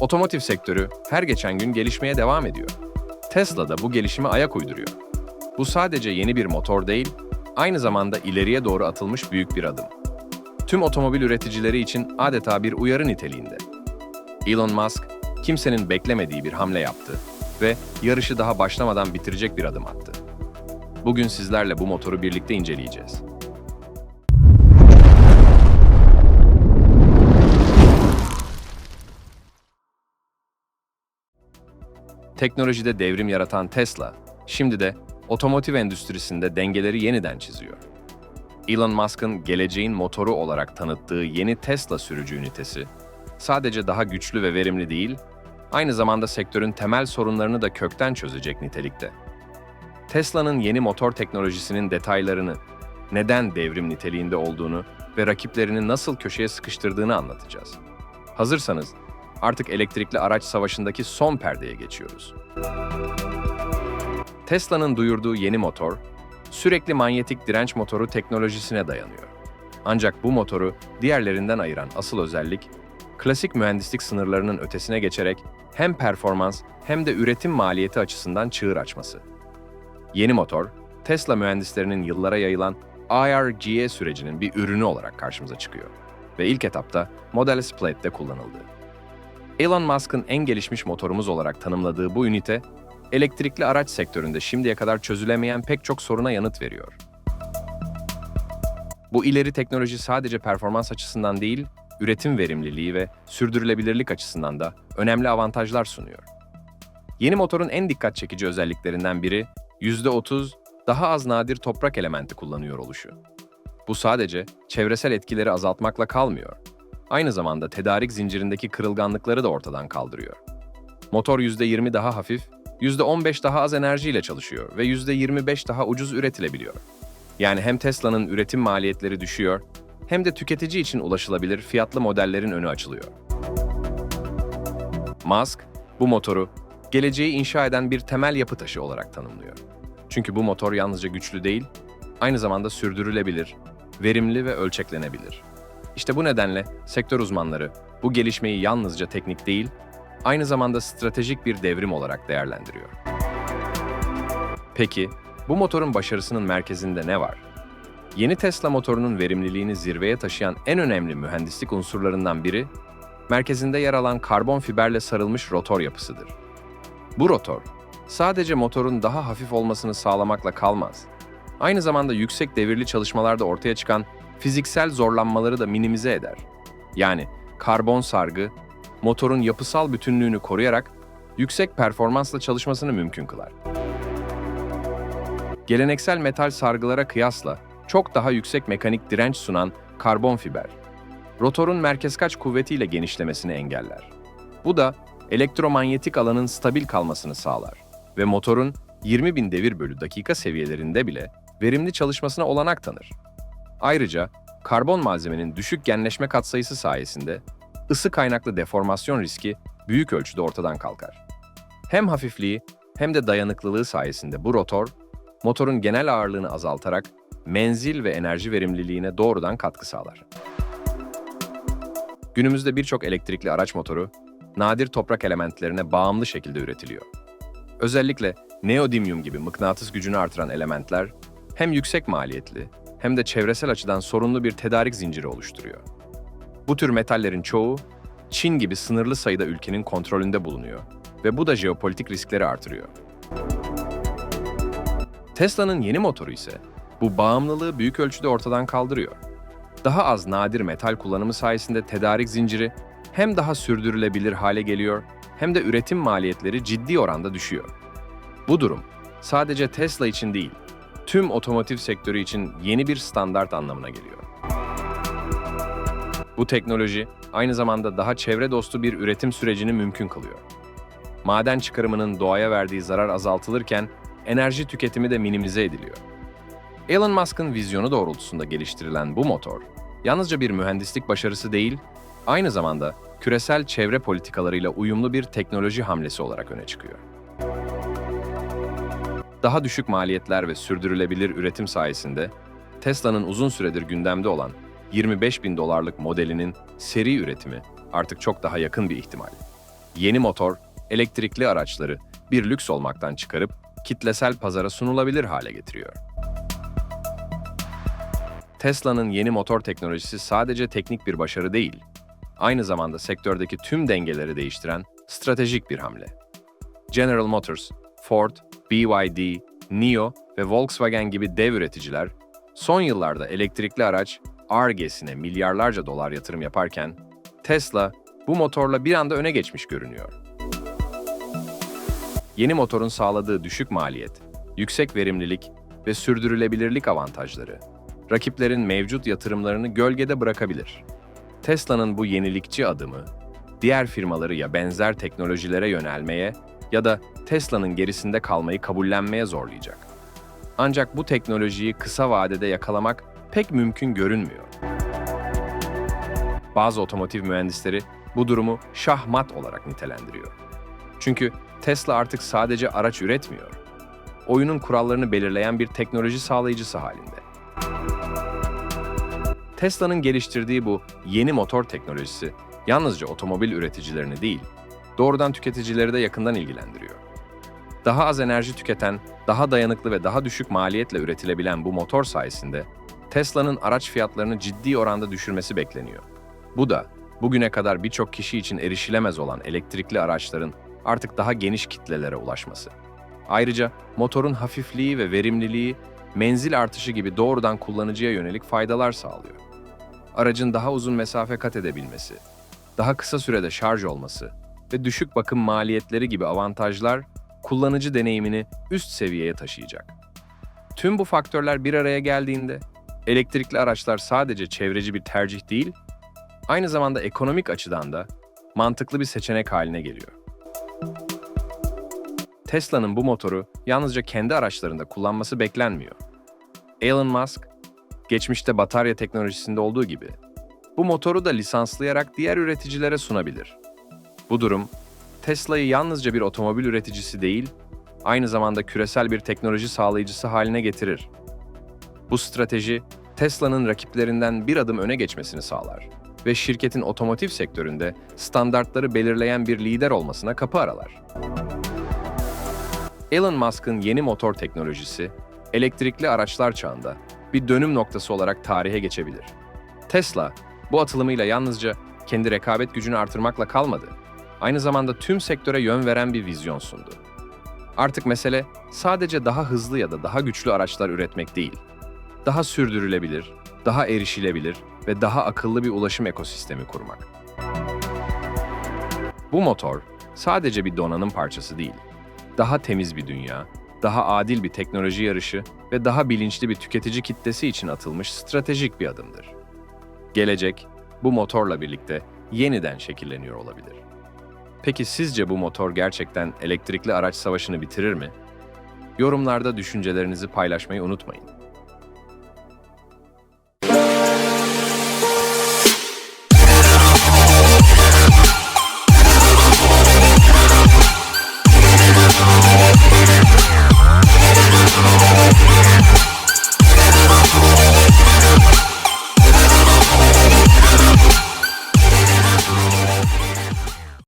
Otomotiv sektörü her geçen gün gelişmeye devam ediyor. Tesla da bu gelişime ayak uyduruyor. Bu sadece yeni bir motor değil, aynı zamanda ileriye doğru atılmış büyük bir adım. Tüm otomobil üreticileri için adeta bir uyarı niteliğinde. Elon Musk, kimsenin beklemediği bir hamle yaptı ve yarışı daha başlamadan bitirecek bir adım attı. Bugün sizlerle bu motoru birlikte inceleyeceğiz. Teknolojide devrim yaratan Tesla, şimdi de otomotiv endüstrisinde dengeleri yeniden çiziyor. Elon Musk'ın geleceğin motoru olarak tanıttığı yeni Tesla sürücü ünitesi, sadece daha güçlü ve verimli değil, aynı zamanda sektörün temel sorunlarını da kökten çözecek nitelikte. Tesla'nın yeni motor teknolojisinin detaylarını, neden devrim niteliğinde olduğunu ve rakiplerini nasıl köşeye sıkıştırdığını anlatacağız. Hazırsanız artık elektrikli araç savaşındaki son perdeye geçiyoruz. Tesla'nın duyurduğu yeni motor, sürekli manyetik direnç motoru teknolojisine dayanıyor. Ancak bu motoru diğerlerinden ayıran asıl özellik, klasik mühendislik sınırlarının ötesine geçerek hem performans hem de üretim maliyeti açısından çığır açması. Yeni motor, Tesla mühendislerinin yıllara yayılan IRGE sürecinin bir ürünü olarak karşımıza çıkıyor ve ilk etapta Model S Plate'de kullanıldı. Elon Musk'ın en gelişmiş motorumuz olarak tanımladığı bu ünite, elektrikli araç sektöründe şimdiye kadar çözülemeyen pek çok soruna yanıt veriyor. Bu ileri teknoloji sadece performans açısından değil, üretim verimliliği ve sürdürülebilirlik açısından da önemli avantajlar sunuyor. Yeni motorun en dikkat çekici özelliklerinden biri, %30 daha az nadir toprak elementi kullanıyor oluşu. Bu sadece çevresel etkileri azaltmakla kalmıyor. Aynı zamanda tedarik zincirindeki kırılganlıkları da ortadan kaldırıyor. Motor %20 daha hafif, %15 daha az enerjiyle çalışıyor ve %25 daha ucuz üretilebiliyor. Yani hem Tesla'nın üretim maliyetleri düşüyor, hem de tüketici için ulaşılabilir fiyatlı modellerin önü açılıyor. Musk, bu motoru geleceği inşa eden bir temel yapı taşı olarak tanımlıyor. Çünkü bu motor yalnızca güçlü değil, aynı zamanda sürdürülebilir, verimli ve ölçeklenebilir. İşte bu nedenle sektör uzmanları bu gelişmeyi yalnızca teknik değil, aynı zamanda stratejik bir devrim olarak değerlendiriyor. Peki, bu motorun başarısının merkezinde ne var? Yeni Tesla motorunun verimliliğini zirveye taşıyan en önemli mühendislik unsurlarından biri, merkezinde yer alan karbon fiberle sarılmış rotor yapısıdır. Bu rotor, sadece motorun daha hafif olmasını sağlamakla kalmaz. Aynı zamanda yüksek devirli çalışmalarda ortaya çıkan fiziksel zorlanmaları da minimize eder. Yani karbon sargı, motorun yapısal bütünlüğünü koruyarak yüksek performansla çalışmasını mümkün kılar. Geleneksel metal sargılara kıyasla çok daha yüksek mekanik direnç sunan karbon fiber, rotorun merkez kaç kuvvetiyle genişlemesini engeller. Bu da elektromanyetik alanın stabil kalmasını sağlar ve motorun 20.000 devir bölü dakika seviyelerinde bile verimli çalışmasına olanak tanır. Ayrıca karbon malzemenin düşük genleşme katsayısı sayesinde ısı kaynaklı deformasyon riski büyük ölçüde ortadan kalkar. Hem hafifliği hem de dayanıklılığı sayesinde bu rotor, motorun genel ağırlığını azaltarak menzil ve enerji verimliliğine doğrudan katkı sağlar. Günümüzde birçok elektrikli araç motoru nadir toprak elementlerine bağımlı şekilde üretiliyor. Özellikle neodymium gibi mıknatıs gücünü artıran elementler hem yüksek maliyetli hem de çevresel açıdan sorunlu bir tedarik zinciri oluşturuyor. Bu tür metallerin çoğu Çin gibi sınırlı sayıda ülkenin kontrolünde bulunuyor ve bu da jeopolitik riskleri artırıyor. Tesla'nın yeni motoru ise bu bağımlılığı büyük ölçüde ortadan kaldırıyor. Daha az nadir metal kullanımı sayesinde tedarik zinciri hem daha sürdürülebilir hale geliyor hem de üretim maliyetleri ciddi oranda düşüyor. Bu durum sadece Tesla için değil, tüm otomotiv sektörü için yeni bir standart anlamına geliyor. Bu teknoloji aynı zamanda daha çevre dostu bir üretim sürecini mümkün kılıyor. Maden çıkarımının doğaya verdiği zarar azaltılırken enerji tüketimi de minimize ediliyor. Elon Musk'ın vizyonu doğrultusunda geliştirilen bu motor, yalnızca bir mühendislik başarısı değil, aynı zamanda küresel çevre politikalarıyla uyumlu bir teknoloji hamlesi olarak öne çıkıyor. Daha düşük maliyetler ve sürdürülebilir üretim sayesinde Tesla'nın uzun süredir gündemde olan 25 bin dolarlık modelinin seri üretimi artık çok daha yakın bir ihtimal. Yeni motor, elektrikli araçları bir lüks olmaktan çıkarıp kitlesel pazara sunulabilir hale getiriyor. Tesla'nın yeni motor teknolojisi sadece teknik bir başarı değil, aynı zamanda sektördeki tüm dengeleri değiştiren stratejik bir hamle. General Motors, Ford, BYD, NIO ve Volkswagen gibi dev üreticiler son yıllarda elektrikli araç Ar-Ge'sine milyarlarca dolar yatırım yaparken Tesla bu motorla bir anda öne geçmiş görünüyor. Yeni motorun sağladığı düşük maliyet, yüksek verimlilik ve sürdürülebilirlik avantajları rakiplerin mevcut yatırımlarını gölgede bırakabilir. Tesla'nın bu yenilikçi adımı diğer firmaları ya benzer teknolojilere yönelmeye ya da Tesla'nın gerisinde kalmayı kabullenmeye zorlayacak. Ancak bu teknolojiyi kısa vadede yakalamak pek mümkün görünmüyor. Bazı otomotiv mühendisleri bu durumu şahmat olarak nitelendiriyor. Çünkü Tesla artık sadece araç üretmiyor. Oyunun kurallarını belirleyen bir teknoloji sağlayıcısı halinde. Tesla'nın geliştirdiği bu yeni motor teknolojisi yalnızca otomobil üreticilerini değil, doğrudan tüketicileri de yakından ilgilendiriyor. Daha az enerji tüketen, daha dayanıklı ve daha düşük maliyetle üretilebilen bu motor sayesinde Tesla'nın araç fiyatlarını ciddi oranda düşürmesi bekleniyor. Bu da bugüne kadar birçok kişi için erişilemez olan elektrikli araçların artık daha geniş kitlelere ulaşması. Ayrıca motorun hafifliği ve verimliliği menzil artışı gibi doğrudan kullanıcıya yönelik faydalar sağlıyor. Aracın daha uzun mesafe kat edebilmesi, daha kısa sürede şarj olması ve düşük bakım maliyetleri gibi avantajlar kullanıcı deneyimini üst seviyeye taşıyacak. Tüm bu faktörler bir araya geldiğinde elektrikli araçlar sadece çevreci bir tercih değil, aynı zamanda ekonomik açıdan da mantıklı bir seçenek haline geliyor. Tesla'nın bu motoru yalnızca kendi araçlarında kullanması beklenmiyor. Elon Musk, geçmişte batarya teknolojisinde olduğu gibi bu motoru da lisanslayarak diğer üreticilere sunabilir. Bu durum, Tesla'yı yalnızca bir otomobil üreticisi değil, aynı zamanda küresel bir teknoloji sağlayıcısı haline getirir. Bu strateji, Tesla'nın rakiplerinden bir adım öne geçmesini sağlar ve şirketin otomotiv sektöründe standartları belirleyen bir lider olmasına kapı aralar. Elon Musk'ın yeni motor teknolojisi, elektrikli araçlar çağında bir dönüm noktası olarak tarihe geçebilir. Tesla, bu atılımıyla yalnızca kendi rekabet gücünü artırmakla kalmadı, aynı zamanda tüm sektöre yön veren bir vizyon sundu. Artık mesele sadece daha hızlı ya da daha güçlü araçlar üretmek değil, daha sürdürülebilir, daha erişilebilir ve daha akıllı bir ulaşım ekosistemi kurmak. Bu motor sadece bir donanım parçası değil, daha temiz bir dünya, daha adil bir teknoloji yarışı ve daha bilinçli bir tüketici kitlesi için atılmış stratejik bir adımdır. Gelecek, bu motorla birlikte yeniden şekilleniyor olabilir. Peki sizce bu motor gerçekten elektrikli araç savaşını bitirir mi? Yorumlarda düşüncelerinizi paylaşmayı unutmayın.